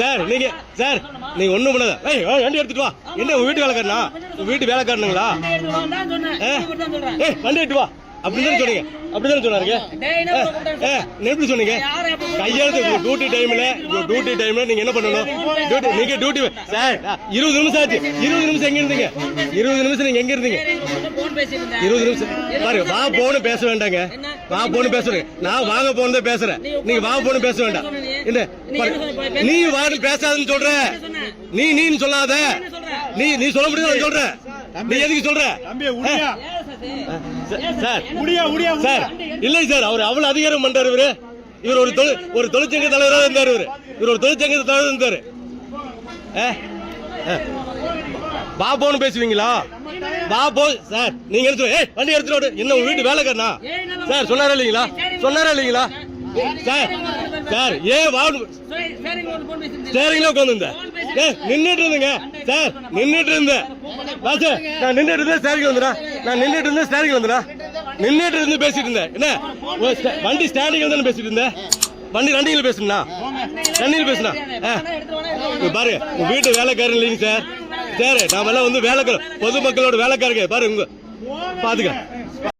Sir நீங்க sir நீங்க ஒண்ணும் பண்ணாத. ஏய் வா, வண்டி எடுத்துட்டு வா. என்ன உங்க வீட்டு வேலைக்காரனா? உங்க வீட்டு வேலைக்காரனுங்களா? ஏ? ஏய் வண்டி எடுத்து வா. அப்படிதான் சொன்னீங்க. அப்படிதான் சொன்னாருங்க. ஏ என்ன எப்படி சொன்னீங்க? கையெழுத்து உங்க டியூட்டி டைம்ல உங்க டியூட்டி டைம்ல நீங்க என்ன பண்ணணும்? டியூட்டி நீங்க டியூட்டி சார் இருபது நிமிஷம் ஆச்சு. இருபது நிமிஷம் எங்க இருந்தீங்க? இருபது நிமிஷம் நீங்க எங்க இருந்தீங்க? இருபது நிமிஷம். பாரு வா போன்னு பேச வேண்டாங்க. வா போன்னு பேசுறேன் நான் வாங்க போன்னு தான் பேசுறேன். நீங்க வா போன்னு பேச வேண்டாம். என்ன? நீ வான்னு பேசாதன்னு சொல்ற. நீ நீன்னு சொல்லாத. நீ நீ சொல்ல முடியாது நான் சொல்றேன். நீ எதுக்கு சொல்ற? சார் உடியா உடியா சார்? இல்லை சார் அவர் அவ்வளவு அதிகாரம் பண்றாரு இவரு. இவர் ஒரு தொழில் ஒரு தொழிற்சங்க தலைவராக இருந்தார் இவரு. இவர் ஒரு தொழிற்சங்க தலைவர் இருந்தாரு. ஏ, ஏ. வா போன்னு பேசுவீங்களா? வா போ சார் நீங்க எடுத்து ஏய் வண்டி எடுத்துட்டு. என்ன உங்க வீட்டு வேலைக்காரனா? சார் சொன்னாரா இல்லைங்களா? சொன்னாரா இல்லைங்களா? சார் சார் ஏன் வார்டு ஸ்டேரிங்ல உட்காந்துருந்தேன். ஏ நின்றுட்டு இருந்தேங்க சார் நின்றுட்டு இருந்தேன் வா நான் நின்றுட்டு இருந்தேன் ஸ்டேரிங் வந்துடா. நான் நின்றுட்டு இருந்தேன் ஸ்டேரிங் வந்துடா. நின்றுட்டு இருந்து பேசிட்டு இருந்தேன் என்ன வண்டி ஸ்டாண்டிங் வந்து பேசிட்டு இருந்தேன் வண்டி ரன்னிங்ல பேசணும்னா ரன்னிங்ல பேசுனா? இங்க பாரு உங்க வீட்டு வேலைக்காரன் இல்லைங்க சார். சார் நாம எல்லாம் வந்து வேலைக்கார பொதுமக்களோட வேலைக்காரங்க. பாரு உங்க பாத்துக்க.